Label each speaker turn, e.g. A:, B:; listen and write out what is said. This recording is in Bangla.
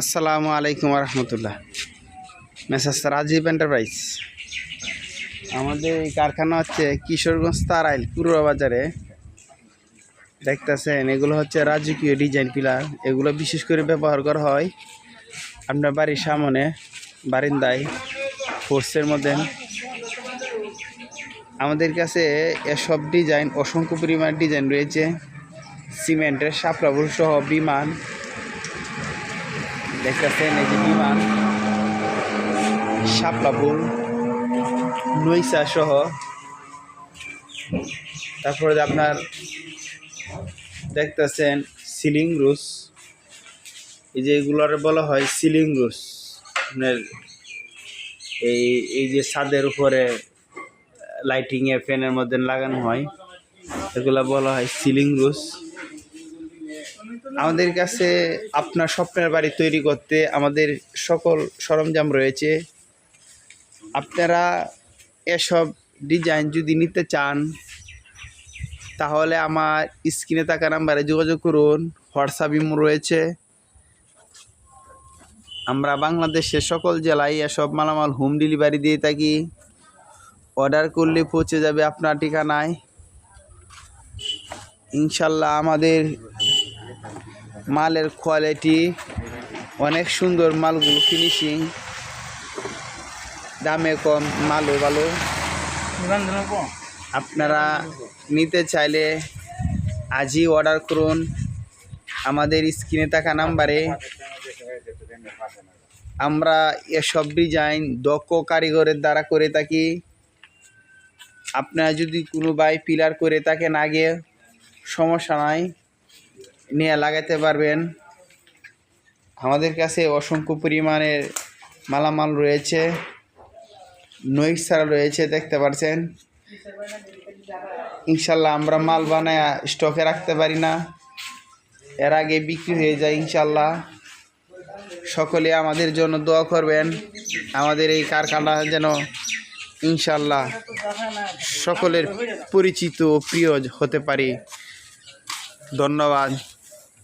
A: আসসালামু আলাইকুম রহমতুল্লাহ মেসাস রাজীব এন্টারপ্রাইজ আমাদের এই কারখানা হচ্ছে কিশোরগঞ্জ তারাইল পূর্ব বাজারে দেখতেছেন, এগুলো হচ্ছে রাজকীয় ডিজাইন পিলার এগুলো বিশেষ করে ব্যবহার করা হয় আপনার বাড়ির সামনে, বারিন্দায় ফোর্সের মধ্যে। আমাদের কাছে এসব ডিজাইন অসংখ্য পরিমাণ ডিজাইন রয়েছে। সিমেন্টের সাপড়াবুল সহ বিমান। দেখতেছেন এই যে বিমান শাপলাপুর নৈসা সহ। তারপরে আপনার দেখতেছেন সিলিং রুস, এই যে এগুলোর বলা হয় সিলিং রুস। আপনার এই এই যে ছাদের উপরে লাইটিংয়ে ফ্যানের মধ্যে লাগানো হয়, এগুলো বলা হয় সিলিং রুস। আমাদের কাছে আপনার স্বপ্নের বাড়ি তৈরি করতে আমাদের সকল সরঞ্জাম রয়েছে। আপনারা এসব ডিজাইন যদি নিতে চান, তাহলে আমার স্ক্রিনে থাকা নাম্বারে যোগাযোগ করুন, হোয়াটসঅ্যাপ ইমো রয়েছে। আমরা বাংলাদেশের সকল জেলায় এসব মালামাল হোম ডেলিভারি দিয়ে থাকি। অর্ডার করলে পৌঁছে যাবে আপনার ঠিকানায়। ইনশাল্লাহ আমাদের মালের কোয়ালিটি অনেক সুন্দর মালগুলো ফিনিশিং দামে কম, মালও ভালো। আপনারা নিতে চাইলে আজই অর্ডার করুন। আমাদের স্ক্রিনে থাকা নাম্বারে আমরা এসব ডিজাইন দক্ষ কারিগরের দ্বারা করে থাকি। আপনারা যদি কোনো বাই পিলার করে থাকেন আগে, সমস্যা নাই। নিয়ে লাগাতে পারবেন। আমাদের কাছে অসংখ্য পরিমাণের মালামাল রয়েছে। নৈক ছাড়া রয়েছে, দেখতে পাচ্ছেন ইনশাল্লাহ আমরা মাল বানায় স্টকে রাখতে পারি না। এর আগে বিক্রি হয়ে যায় ইনশাল্লাহ। সকলে আমাদের জন্য দোয়া করবেন। আমাদের এই কারখানা যেন ইনশাল্লাহ সকলের পরিচিত প্রিয় হতে পারি। ধন্যবাদ।